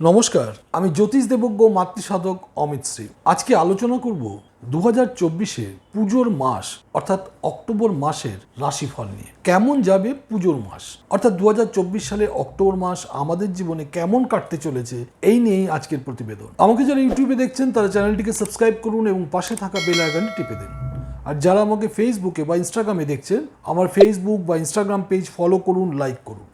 নমস্কার, আমি জ্যোতিষ দেবজ্ঞ মাতৃসাধক অমিত শ্রী। আজকে আলোচনা করব দু হাজার চব্বিশে পুজোর মাস, অর্থাৎ অক্টোবর মাসের রাশিফল নিয়ে। কেমন যাবে পুজোর মাস? অর্থাৎ দু হাজার চব্বিশ অক্টোবর মাস আমাদের জীবনে কেমন কাটতে চলেছে, এই নিয়েই আজকের প্রতিবেদন। আমাকে যারা ইউটিউবে দেখছেন, তারা চ্যানেলটিকে সাবস্ক্রাইব করুন এবং পাশে থাকা বেল আইকনটি টিপে দিন। আর যারা আমাকে ফেসবুকে বা ইনস্টাগ্রামে দেখছেন, আমার ফেসবুক বা ইনস্টাগ্রাম পেজ ফলো করুন লাইক করুন।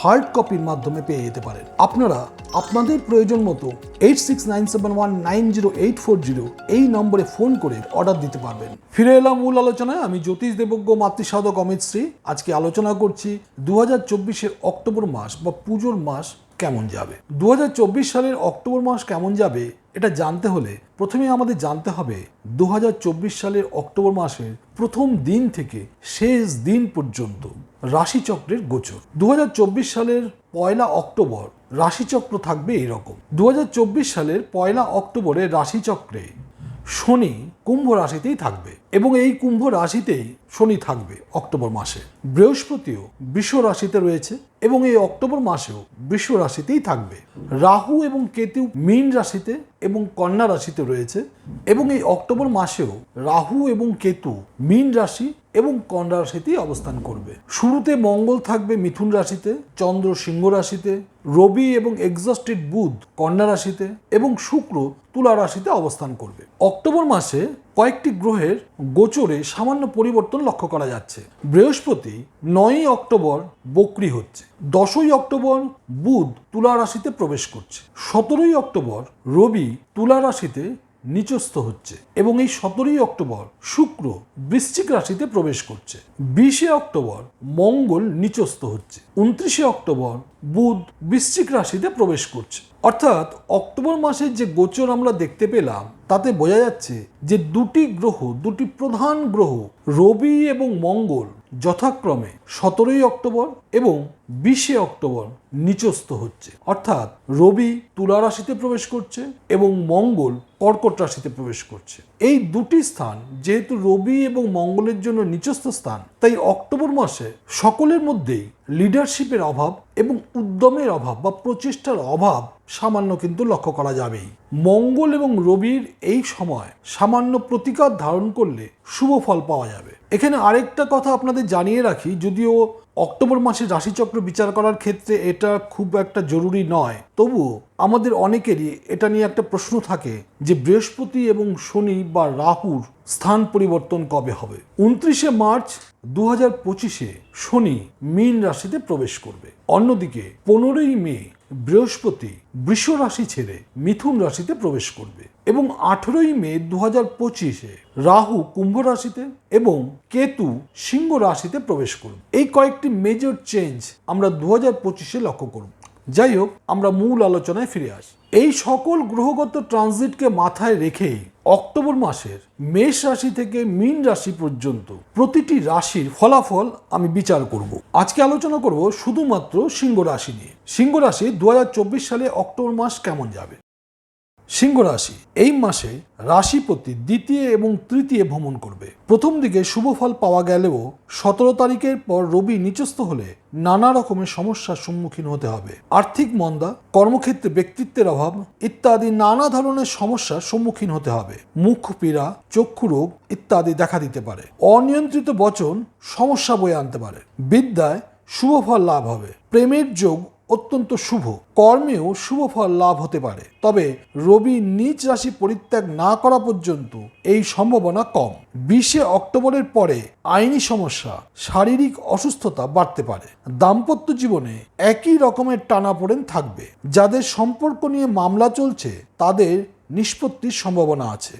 হার্ড কপির মাধ্যমে পেয়ে যেতে পারেন। আপনারা আপনাদের প্রয়োজন মতো eight six nine seven one nine zero eight four zero এই নম্বরে ফোন করে অর্ডার দিতে পারবেন। ফিরে এলাম মূল আলোচনায়। আমি জ্যোতিষ দেবজ্ঞ, মাতৃসাধক অমিত শ্রী। আজকে আলোচনা করছি দু হাজার চব্বিশের অক্টোবর মাস বা পুজোর মাস কেমন যাবে? দুহাজার চব্বিশ সালের অক্টোবর মাস কেমন যাবে, এটা জানতে হলে প্রথমে আমাদের জানতে হবে দুহাজার চব্বিশ সালের অক্টোবর মাসের প্রথম দিন থেকে শেষ দিন পর্যন্ত রাশিচক্রের গোচর। দু হাজার চব্বিশ সালের পয়লা অক্টোবর রাশিচক্র থাকবে এরকম। দু হাজার চব্বিশ সালের পয়লা অক্টোবরে রাশিচক্রে শনি কুম্ভ রাশিতেই থাকবে এবং এই কুম্ভ রাশিতেই শনি থাকবে অক্টোবর মাসে। বৃহস্পতিও বিশ্ব রাশিতে রয়েছে এবং এই অক্টোবর মাসেও বিশ্ব রাশিতেই থাকবে। রাহু এবং কেতু মীন রাশিতে এবং কন্যা রাশিতে রয়েছে এবং এই অক্টোবর মাসেও রাহু এবং কেতু মীন রাশি এবং কন্যা রাশিতেই অবস্থান করবে। শুরুতে মঙ্গল থাকবে মিথুন রাশিতে, চন্দ্র সিংহ রাশিতে, রবি এবং এক্সস্টেড বুধ কন্যা রাশিতে এবং শুক্র তুলা রাশিতে অবস্থান করবে। অক্টোবর মাসে কয়েকটি গ্রহের গোচরে সামান্য পরিবর্তন লক্ষ্য করা যাচ্ছে। বৃহস্পতি নয়ই অক্টোবর বকরি হচ্ছে, দশই অক্টোবর বুধ তুলা রাশিতে প্রবেশ করছে, সতেরোই অক্টোবর রবি তুলা রাশিতে নিচস্থ হচ্ছে এবং এই সতেরোই অক্টোবর শুক্র বৃশ্চিক রাশিতে প্রবেশ করছে। বিশে অক্টোবর মঙ্গল নিচস্থ হচ্ছে। উনত্রিশে অক্টোবর বুধ বৃশ্চিক রাশিতে প্রবেশ করছে। অর্থাৎ অক্টোবর মাসের যে গোচর আমরা দেখতে পেলাম, তাতে বোঝা যাচ্ছে যে দুটি গ্রহ, দুটি প্রধান গ্রহ, রবি এবং মঙ্গল যথাক্রমে সতেরোই অক্টোবর এবং বিশে অক্টোবর নিচস্থ হচ্ছে। অর্থাৎ রবি তুলা রাশিতে প্রবেশ করছে এবং মঙ্গল কর্কট রাশিতে প্রবেশ করছে। এই দুটি স্থান যেহেতু রবি এবং মঙ্গলের জন্য নিচস্থ স্থান, তাই অক্টোবর মাসে সকলের মধ্যেই লিডারশিপের অভাব এবং উদ্যমের অভাব বা প্রচেষ্টার অভাব সামান্য কিন্তু লক্ষ্য করা যাবেই। মঙ্গল এবং রবির এই সময় সামান্য প্রতিকার ধারণ করলে শুভ ফল পাওয়া যাবে। এখানে আরেকটা কথা আপনাদের জানিয়ে রাখি, যদিও অক্টোবর মাসে রাশিচক্র বিচার করার ক্ষেত্রে এটা খুব একটা জরুরি নয়। তবুও আমাদের অনেকেরই এটা নিয়ে একটা প্রশ্ন থাকে যে বৃহস্পতি এবং শনি বা রাহুর স্থান পরিবর্তন কবে হবে? উনত্রিশে মার্চ দু হাজার পঁচিশে শনি মীন রাশিতে প্রবেশ করবে। অন্যদিকে পনেরোই মে বৃহস্পতি বৃষ রাশি ছেড়ে মিথুন রাশিতে প্রবেশ করবে এবং আঠেরোই মে দু হাজার পঁচিশে রাহু কুম্ভ রাশিতে এবং কেতু সিংহ রাশিতে প্রবেশ করবে। এই কয়েকটি মেজর চেঞ্জ আমরা দু হাজার পঁচিশে লক্ষ্য করব। যাই হোক, আমরা মূল আলোচনায় ফিরে আসি। এই সকল গ্রহগত ট্রানজিটকে মাথায় রেখেই অক্টোবর মাসের মেষ রাশি থেকে মীন রাশি পর্যন্ত প্রতিটি রাশির ফলাফল আমি বিচার করব। আজকে আলোচনা করব শুধুমাত্র সিংহ রাশি নিয়ে। সিংহ রাশি দু হাজার চব্বিশ সালে অক্টোবর মাস কেমন যাবে? সিংহ রাশি, এই মাসে রাশিপতি দ্বিতীয় এবং তৃতীয় ভ্রমণ করবে। প্রথম দিকে শুভ ফল পাওয়া গেলেও সতেরো তারিখের পর রবি নিচস্থ হলে নানা রকমের সমস্যার সম্মুখীন হতে হবে। আর্থিক মন্দা, কর্মক্ষেত্রে ব্যক্তিত্বের অভাব ইত্যাদি নানা ধরনের সমস্যার সম্মুখীন হতে হবে। মুখ পীড়া, চক্ষু রোগ ইত্যাদি দেখা দিতে পারে। অনিয়ন্ত্রিত বচন সমস্যা বয়ে আনতে পারে। বিদ্যায় শুভ ফল লাভ হবে। প্রেমের যোগ অত্যন্ত শুভ। কর্মেও শুভ ফল লাভ হতে পারে। তবে রবি নিজ রাশি পরিত্যাগ না করা পর্যন্ত এই সম্ভাবনা কম। বিশে অক্টোবরের পরে আইনি সমস্যা, শারীরিক অসুস্থতা বাড়তে পারে। দাম্পত্য জীবনে একই রকমের টানাপোড়েন থাকবে। যাদের সম্পর্ক নিয়ে মামলা চলছে, তাদের নিষ্পত্তির সম্ভাবনা আছে।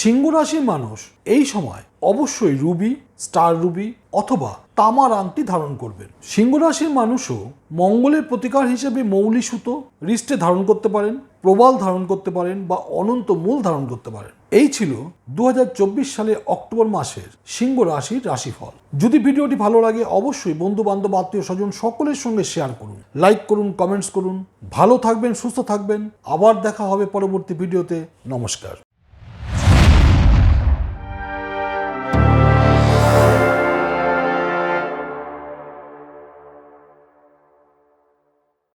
সিংহ রাশির মানুষ এই সময় অবশ্যই রুবি, স্টার রুবি অথবা তামার আংটি ধারণ করবেন। সিংহ রাশির মানুষও মঙ্গলের প্রতিকার হিসেবে মৌলি সুতো, রিস্টে ধারণ করতে পারেন, প্রবাল ধারণ করতে পারেন বা অনন্ত মূল ধারণ করতে পারেন। এই ছিল দু সালের অক্টোবর মাসের সিংহ রাশির রাশিফল। যদি ভিডিওটি ভালো লাগে, অবশ্যই বন্ধু বান্ধব আত্মীয় স্বজন সকলের সঙ্গে শেয়ার করুন। লাইক করুন, কমেন্টস করুন। ভালো থাকবেন, সুস্থ থাকবেন। আবার দেখা হবে পরবর্তী ভিডিওতে। নমস্কার।